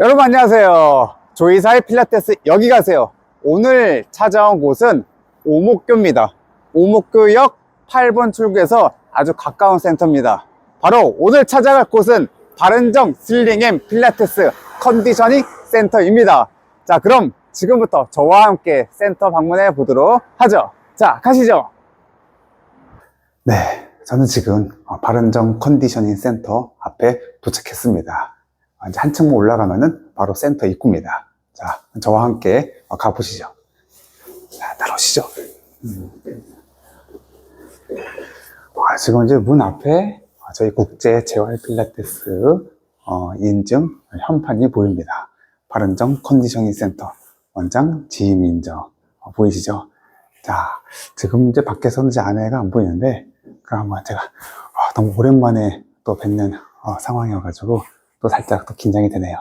여러분 안녕하세요. 조이사의 필라테스 여기 가세요. 오늘 찾아온 곳은 오목교입니다. 오목교역 8번 출구에서 아주 가까운 센터입니다. 바로 오늘 찾아갈 곳은 바른정 슬링 앤 필라테스 컨디셔닝 센터입니다. 자, 그럼 지금부터 저와 함께 센터 방문해 보도록 하죠. 자, 가시죠. 네, 저는 지금 어, 바른정 컨디셔닝 센터 앞에 도착했습니다. 아, 이제 한층 올라가면은 바로 센터 입구입니다. 자, 저와 함께 어, 가보시죠. 자, 따라오시죠. 음. 와, 지금 이제 문 앞에 어, 저희 국제 재활 필라테스 어, 인증 현판이 보입니다. 바른정 컨디셔닝 센터 원장 지임인정 어, 보이시죠? 자, 지금 이제 밖에서는 이제 아내가 안 보이는데, 그럼 한번 제가 아, 너무 오랜만에 또 뵙는 어, 상황이어가지고 또 살짝 또 긴장이 되네요.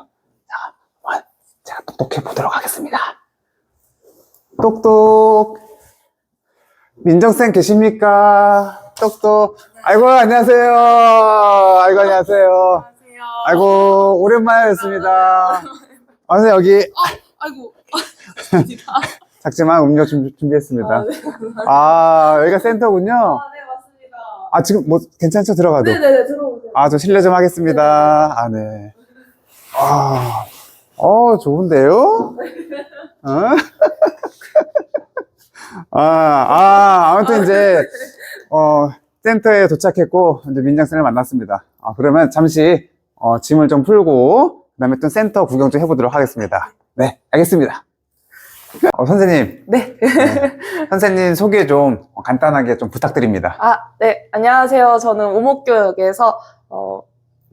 자, 제가 똑똑해 보도록 하겠습니다. 똑똑. 민정쌤 계십니까? 똑똑. 아이고, 안녕하세요. 아이고, 안녕하세요. 안녕하세요. 아이고, 오랜만에 뵙습니다. 아, 선생님, 여기 아이고. 감사합니다. 작지만 음료 준, 준비했습니다. 아, 네. 아, 여기가 센터군요. 아, 네, 맞습니다. 아, 지금 뭐 괜찮죠? 들어가도? 네네네, 들어오세요. 아, 저 실례 좀 하겠습니다. 아, 네. 아, 어, 좋은데요? 어? 아, 아, 아무튼 이제, 어, 센터에 도착했고, 이제 민장쌤을 만났습니다. 아, 그러면 잠시, 어, 짐을 좀 풀고, 그 다음에 또 센터 구경 좀 해보도록 하겠습니다. 네, 알겠습니다. 어, 선생님, 네. 네. 선생님 소개 좀 간단하게 좀 부탁드립니다. 아, 네. 안녕하세요. 저는 오목교역에서 어,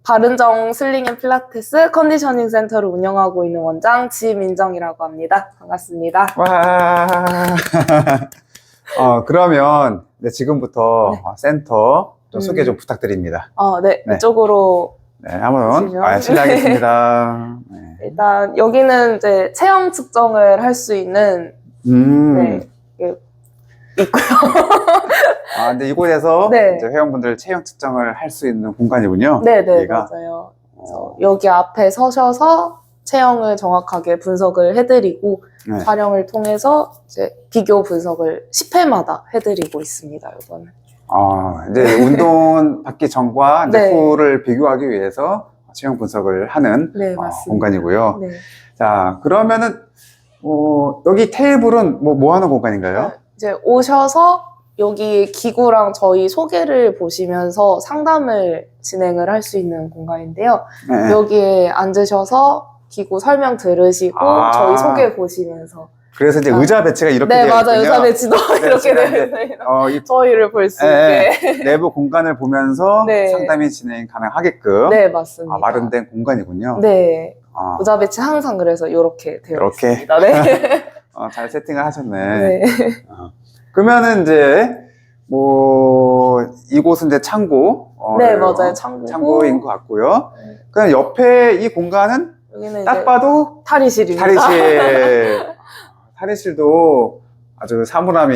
바른정 슬링 앤 필라테스 컨디셔닝 센터를 운영하고 있는 원장 지민정이라고 합니다. 반갑습니다. 와. 어, 그러면 네, 지금부터 네. 어, 센터 좀 음. 소개 좀 부탁드립니다. 어, 네. 네. 이쪽으로 네, 한번. 아, 실례하겠습니다. 네. 일단 여기는 이제 체형 측정을 할 수 있는 음. 네. 있고요. 아, 근데 이곳에서 네. 이제 회원분들 체형 측정을 할 수 있는 공간이군요. 네, 네, 여기가. 맞아요. 그래서 어, 여기 앞에 서셔서 체형을 정확하게 분석을 해드리고 네. 촬영을 통해서 이제 비교 분석을 10회마다 해드리고 있습니다. 이거는. 어, 이제 운동 받기 전과 이제 네. 후를 비교하기 위해서 체형 분석을 하는 네, 어, 맞습니다. 공간이고요. 네. 자, 그러면은 어, 여기 테이블은 뭐, 뭐 하는 공간인가요? 이제 오셔서 여기 기구랑 저희 소개를 보시면서 상담을 진행을 할 수 있는 공간인데요. 네. 여기에 앉으셔서 기구 설명 들으시고 아. 저희 소개 보시면서 그래서 이제 아. 의자 배치가 이렇게 네 되어 맞아요 있군요. 의사 배치도 이렇게 제가 되어 있어요. 어, 이 저희를 볼 수 네, 있게 내부 공간을 보면서 네. 상담이 진행 가능하게끔 네 맞습니다. 아, 마련된 공간이군요. 네 아, 의자 배치 항상 그래서 이렇게 되어 이렇게 있습니다. 네. 어, 잘 세팅을 하셨네. 네. 그러면은 이제 뭐 이곳은 이제 창고. 어, 네, 맞아요. 창고고. 창고인 것 같고요. 네. 그냥 옆에 이 공간은 여기는 딱 이제 봐도 탈의실입니다. 탈의실. 탈의실도 아주 사물함이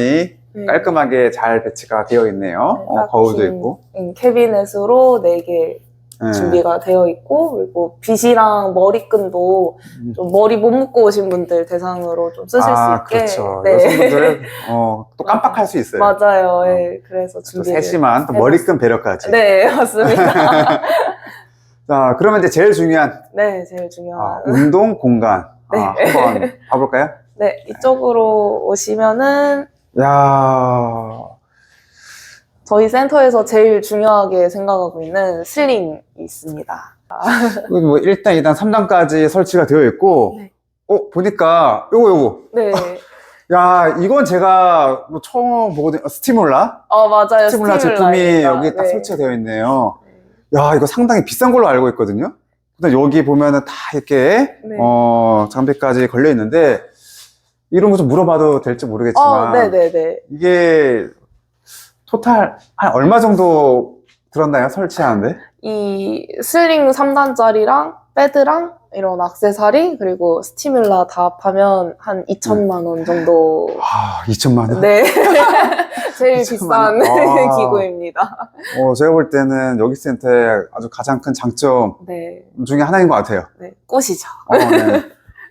네. 깔끔하게 잘 배치가 되어 있네요. 네, 어, 딱 거울도 긴, 있고. 음, 캐비넷으로 4개 네. 준비가 되어 있고 그리고 빗이랑 머리끈도 음. 좀 머리 못 묶고 오신 분들 대상으로 좀 쓰실 아, 수 있게 그렇죠. 네. 여성분들은 어, 또 깜빡할 수 있어요. 맞아요. 예, 그래서 또 준비를 세심한 또 머리끈 배려까지. 네 맞습니다. 자, 그러면 이제 제일 중요한 네 제일 아, 중요한 운동 공간. 네. 아, 한번 봐볼까요? 네 이쪽으로 오시면은 야 저희 센터에서 제일 중요하게 생각하고 있는 슬링이 있습니다. 뭐 1단, 2단, 3단까지 설치가 되어 있고, 네. 어, 보니까, 요거, 요거. 네. 야, 이건 제가 뭐 처음 보거든요. 어, 스티몰라? 어 맞아요. 스티몰라 제품이 스티뮬라입니다. 여기 딱 네. 설치가 되어 있네요. 야, 이거 상당히 비싼 걸로 알고 있거든요. 근데 여기 보면은 다 이렇게, 네. 어, 장비까지 걸려 있는데, 이런 거 좀 물어봐도 될지 모르겠지만, 어, 네네네. 이게 토탈 한 얼마 정도 들었나요? 설치하는데? 이 슬링 3단짜리랑 패드랑 이런 악세사리 그리고 스티뮬라 다 합하면 한 2천만 원 정도 아, 2천만 원? 네 제일 2천만 비싼 원. 아. 기구입니다. 어, 제가 볼 때는 여기 센터의 아주 가장 큰 장점 네, 중에 하나인 것 같아요. 네 꽃이죠. 어, 네.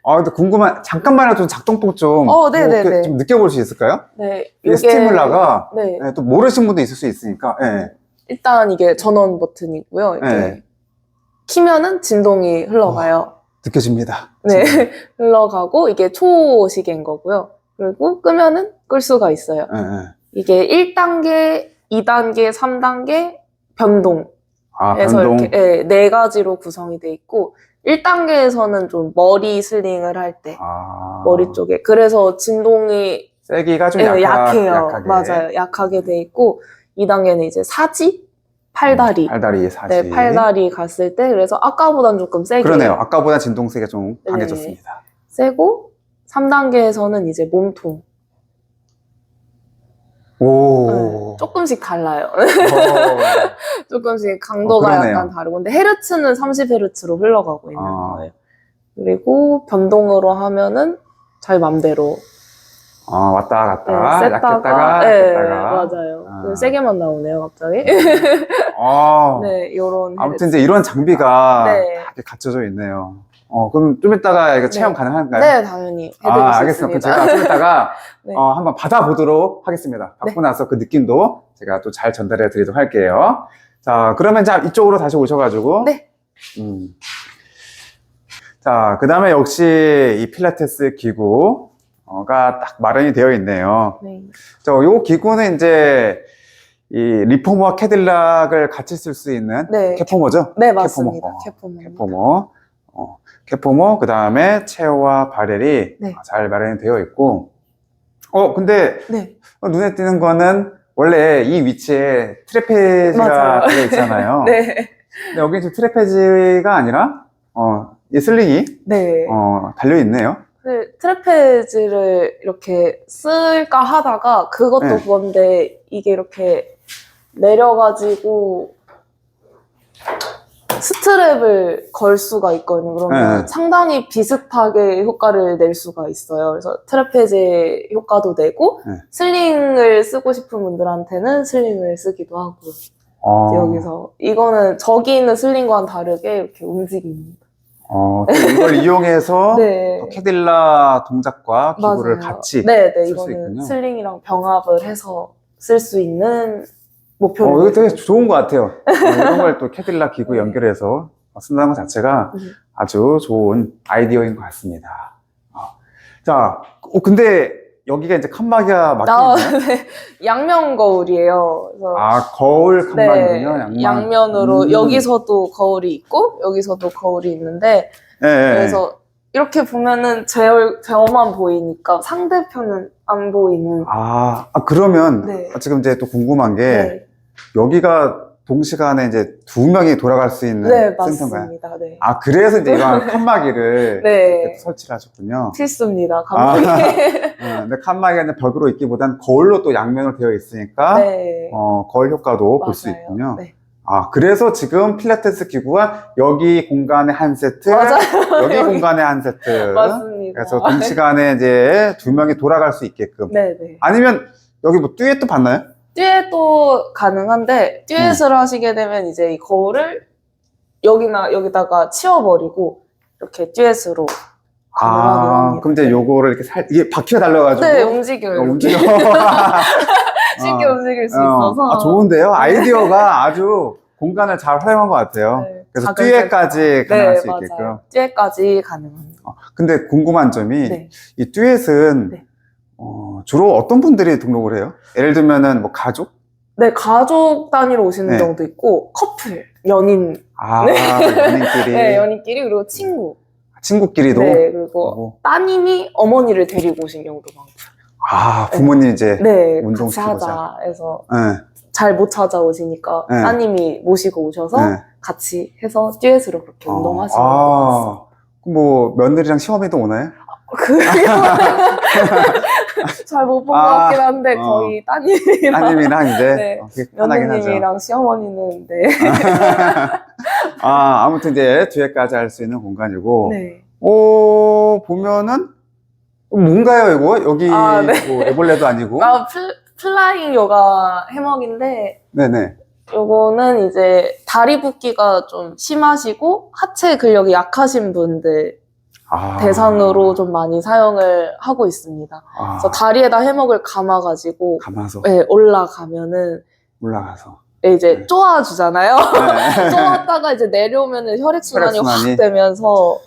아, 근데 궁금한, 잠깐만이라도 좀 작동법 좀, 어, 네네네. 뭐 이렇게 좀 느껴볼 수 있을까요? 네, 이 스티뮬라가 네 네, 또 모르신 분도 있을 수 있으니까, 예. 일단 이게 전원 버튼이고요. 이렇게 네. 키면은 진동이 흘러가요. 느껴집니다. 네, 흘러가고 이게 초시계인 거고요. 그리고 끄면은 끌 수가 있어요. 예, 예. 이게 1단계, 2단계, 3단계 변동. 아, 변동. 이렇게 예, 네 가지로 구성이 돼 있고 1단계에서는 좀 머리 슬링을 할 때 아. 머리 쪽에 그래서 진동이 세기가 좀 예, 약하, 약해요. 약하게. 맞아요. 약하게 돼 있고 2단계는 이제 사지, 팔다리. 팔다리, 사지. 네, 팔다리 갔을 때 그래서 아까보단 조금 세게 그러네요. 아까보다 진동 세가 좀 네. 강해졌습니다. 세고 3단계에서는 이제 몸통 오. 네, 조금씩 달라요. 어. 조금씩 강도가 어. 약간 다르고 근데 헤르츠는 30헤르츠로 흘러가고 있는 아. 거예요. 그리고 변동으로 하면은 자기 맘대로 아, 왔다 갔다. 네, 셌다가 네, 약했다가. 맞아요. 아. 그 세게만 나오네요 갑자기. 아. 네, 요런 아무튼 이제 이런 장비가 네. 다 갖춰져 있네요. 어, 그럼 좀 이따가 이거 체험 네. 가능한가요? 네, 당연히 해드릴 아, 수 알겠습니다. 그럼 있습니다. 제가 좀 이따가 네. 어, 한번 받아보도록 하겠습니다. 받고 나서 그 느낌도 제가 또 잘 전달해 드리도록 할게요. 자, 그러면 자, 이쪽으로 다시 오셔가지고. 네. 음. 자, 그 다음에 역시 이 필라테스 기구가 딱 마련이 되어 있네요. 네. 저, 요 기구는 이제 이 리포머와 캐딜락을 같이 쓸 수 있는 네. 캐포머죠? 네, 맞습니다. 캐포머. 캐포머. 어, 캐포머, 그 다음에 체어와 바렐이 네. 잘 마련이 되어 있고. 어, 근데 네. 어, 눈에 띄는 거는 원래 이 위치에 트레페지가 맞아요. 되어 있잖아요. 네. 근데 여기 지금 트레페지가 아니라, 어, 이 슬링이, 네. 어, 달려 있네요. 그 트레페즈를 이렇게 쓸까 하다가 그것도 네. 그건데 이게 이렇게 내려가지고 스트랩을 걸 수가 있거든요. 그러면 네. 상당히 비슷하게 효과를 낼 수가 있어요. 그래서 트레페즈 효과도 내고 네. 슬링을 쓰고 싶은 분들한테는 슬링을 쓰기도 하고 어, 여기서 이거는 저기 있는 슬링과는 다르게 이렇게 움직입니다. 어, 또 이걸 이용해서 네. 또 캐딜라 동작과 기구를 맞아요. 같이. 네, 네, 쓸수 이거는 있군요. 슬링이랑 병합을 해서 쓸 수 있는 목표를. 어, 이거 되게 좋은 것 같아요. 어, 이런 걸 또 캐딜라 기구 네. 연결해서 쓴다는 것 자체가 음. 아주 좋은 아이디어인 것 같습니다. 어. 자, 어, 근데 여기가 이제 칸막이가 막혀 나 있나요? 네, 양면 거울이에요. 그래서 아, 거울 네, 칸막이군요. 양면. 으로 음. 여기서도 거울이 있고 여기서도 거울이 있는데 예, 예. 그래서 이렇게 보면은 제 얼- 저만 보이니까 상대편은 안 보이는. 아, 아, 그러면 네. 지금 이제 또 궁금한 게 네, 여기가 동시간에 이제 두 명이 돌아갈 수 있는 네 센터인가요? 맞습니다. 네, 아, 그래서 이제 이런 칸막이를 네. 이렇게 설치를 하셨군요. 필수입니다. 아. 감독님. 어, 근데 칸막이가 이제 벽으로 있기보단 거울로 또 양면으로 되어 있으니까 네, 어, 거울 효과도 볼 수 맞아요. 있군요. 네. 아, 그래서 지금 필라테스 기구가 여기 공간에 한 세트, 맞아요. 여기 여기. 공간에 한 세트. 맞습니다. 그래서 동시간에 이제 두 명이 돌아갈 수 있게끔. 네 네. 아니면 여기 뭐 듀엣도 봤나요? 듀엣도 가능한데 듀엣을 음. 하시게 되면 이제 이 거울을 여기나 여기다가 치워버리고 이렇게 듀엣으로 가능하긴 아, 합니다. 그럼 이제 요거를 이렇게 살, 이게 바퀴가 달려가지고. 네 움직여요. 어. 움직여. 쉽게 어. 움직일 수 어. 있어서 아, 좋은데요? 아이디어가 아주 공간을 잘 활용한 것 같아요. 네, 그래서 작은 듀엣까지 가능할 네수 있게끔. 맞아요. 듀엣까지 가능합니다. 어, 근데 궁금한 점이 네. 이 듀엣은 네. 어, 주로 어떤 분들이 등록을 해요? 예를 들면은 뭐 가족? 네 가족 단위로 오시는 네. 경우도 있고 커플 연인 아, 네. 연인끼리, 네 연인끼리 그리고 친구 친구끼리도. 네 그리고 오고. 따님이 어머니를 데리고 오신 경우도 많고 아, 부모님 이제. 네 운동 같이 시키고자. 하자 해서 네, 잘못 찾아오시니까 네. 따님이 모시고 오셔서 네. 같이 해서 듀엣으로 그렇게 운동하시는 아, 있어요. 그럼 뭐 며느리랑 시어머니도 오나요? 그 잘 못 본 것 아, 같긴 한데 어. 거의 따님이랑 따님이랑 이제 네. 어, 그게 편하긴 하죠. 며느님이랑 시어머니는 네. 아, 아무튼 이제 뒤에까지 할 수 있는 공간이고, 네. 오, 보면은, 뭔가요, 이거? 여기, 아, 네. 뭐, 애벌레도 아니고. 아, 플, 플라잉 요가 해먹인데 네네. 요거는 이제 다리 붓기가 좀 심하시고 하체 근력이 약하신 분들 아. 대상으로 좀 많이 사용을 하고 있습니다. 아, 그래서 다리에다 해먹을 감아가지고 감아서 네, 올라가면은 올라가서. 이제 네. 쪼아주잖아요. 네. 쪼았다가 이제 내려오면은 혈액순환이 혈액순환이. 확 되면서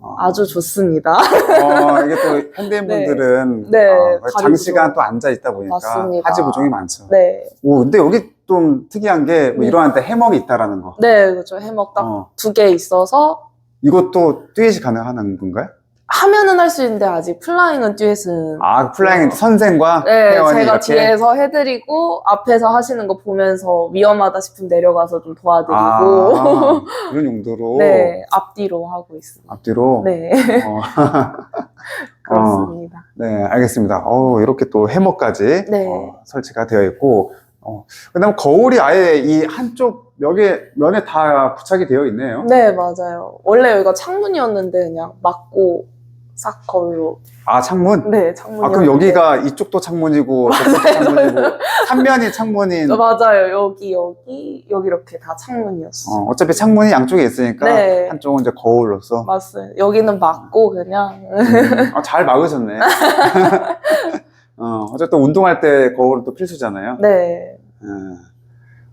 어. 아주 좋습니다. 어, 이게 또 현대인분들은 네. 어, 다리 장시간. 또 앉아 있다 보니까 맞습니다. 하지 부종이 많죠. 네. 오, 근데 여기 좀 특이한 게뭐 네. 때 해먹이 있다라는 거. 네, 그렇죠. 해먹 딱두 어, 개 있어서 이것도 듀엣이 가능한 건가요? 하면은 할 수 있는데 아직 플라잉은 듀엣은 아, 플라잉 선생과 네, 회원이 제가 이렇게. 뒤에서 해드리고 앞에서 하시는 거 보면서 위험하다 싶으면 내려가서 좀 도와드리고 아, 그런 용도로 네 앞뒤로 하고 있습니다. 앞뒤로. 네 어, 그렇습니다. 네, 알겠습니다. 어, 이렇게 또 해먹까지 네. 어, 설치가 되어 있고, 어, 그다음 거울이 아예 이 한쪽 벽에 면에 다 부착이 되어 있네요. 네 맞아요. 원래 여기가 창문이었는데 그냥 막고 싹 거울로 아, 창문? 네 창문이. 아, 그럼 여기가 이쪽도 창문이고, 저쪽도 창문이고, 한 면이 창문인, 어, 맞아요. 여기 여기 여기 이렇게 다 창문이었어. 요 어차피 창문이 양쪽에 있으니까, 네. 한쪽은 이제 거울로서. 맞아요. 여기는 막고 그냥 음, 아, 잘 막으셨네. 어, 어쨌든 운동할 때 거울은 또 필수잖아요. 네 음,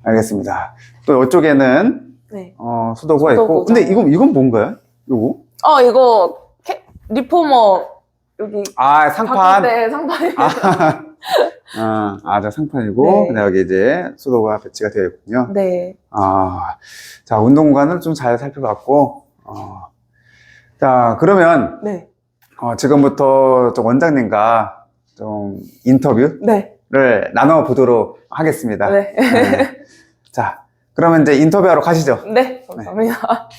알겠습니다. 또 이쪽에는, 네. 어, 수도구가 있고, 수도구죠. 근데 이건, 이건 뭔가요? 요거? 어 이거 캐- 리포머 여기 아, 상판. 때 상판이 아, 아, 아, 저 상판이고, 네. 근데 여기 이제 수도가 배치가 되어 있군요. 네 아, 자, 운동 공간을 좀 잘 살펴봤고, 어, 자, 그러면, 네. 어, 지금부터 좀 원장님과 좀 인터뷰 를 네. 나눠보도록 하겠습니다. 네. 네. 자, 그러면 이제 인터뷰하러 가시죠. 네. 감사합니다.